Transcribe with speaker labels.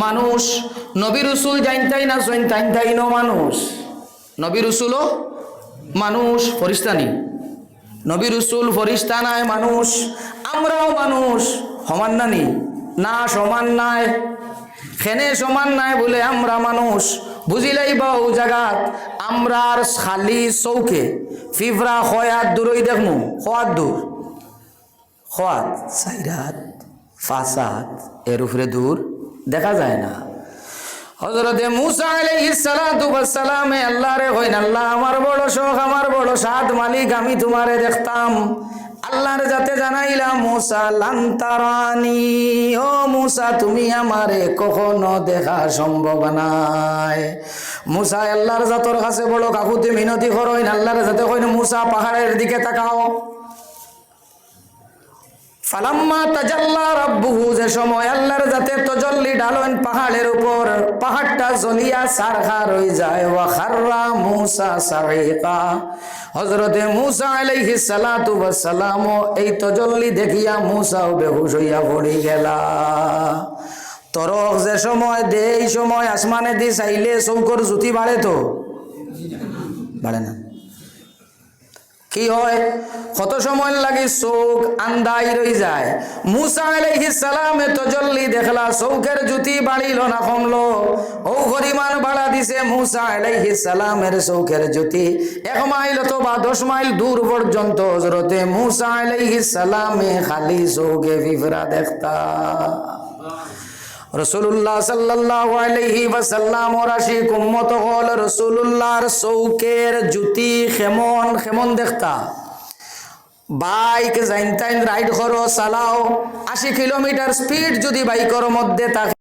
Speaker 1: মানুষ। নবী রসুল জানতাই না জানতাই তাই ন মানুষ। নবী রসুলও মানুষ ফরিস্তানি নবী রসুল ফরিস্তা নাই, মানুষ। আমরাও মানুষ, সমান নানি না সমান নাই। খেনে সমান নাই বলে আমরা মানুষ। বুঝিলাই ও জায়গাত আমরার খালি চৌকে। ফিফরা, খয়াত, দূরই দেখমু। খোয়াত দূর। খোয়াত, সাইরাত ফাসাদ এর উপরে দূর। দেখা যায় না। হজরতে মুসা আলাইহিস সালাতু ওয়াস সালামে আল্লাহরে কইন, আল্লাহ, আমার বড় শোক আমার বড় সাদ মালিক, আমি তোমারে দেখতাম। আল্লাহর যাতে জানাইলাম মুসা লান্তারানি ও মুসা, তুমি আমারে কখনো দেখা সম্ভব নাই। মুসা, আল্লাহর জাতর কাছে বড় কাকুতে মিনতি করইন আল্লাহর যাতে কইন, মুসা পাহাড়ের দিকে তাকাও। ফালাম্মা তাজাল্লা রাব্বুহু, যে সময় আল্লাহর যাতে তজল্লি ডালেন পাহাড়ের উপর, পাহাড়টা জ্বলিয়া সারখার হয়ে যায়। ওয়া খাররা মুসা সারিকা হযরতে মুসা আলাইহিস সালাতু ওয়াস সালাম এই তজল্লি দেখিয়া মুসাও বেহুশ হইয়া পড়ি গেলা। তরক যে সময় দে, এই সময় আসমানে দি, চাইলে চৌকর জুতি বাড়ে তো? বাড়ে না। কি হয়? কত সময় লাগে চোখ আন্দাই রই যায়। মুসা আলাইহিস সালামে তজল্লি দেখলা, চৌকের জুতি বাড়িল না কমলো। ও পরিমাণ বাড়া দিছে মুসা আলাইহিস সালামের চৌকের জুতি। এক মাইল অথবা দশ মাইল দূর পর্যন্ত হজরতে মুসা আলাইহিস সালামে খালি চৌকে ফিফরা দেখতা। রসুল্লাহ সাল্লাহ আলহি ওয়াসাল্লাম ওরাশি কুম্মত হল রসুল্লাহর চৌকের জুতি খেমন খেমন দেখতা। বাইক জাইন তাইন রাইড করো, চালাও। আশি কিলোমিটার স্পিড যদি বাইকের মধ্যে থাকে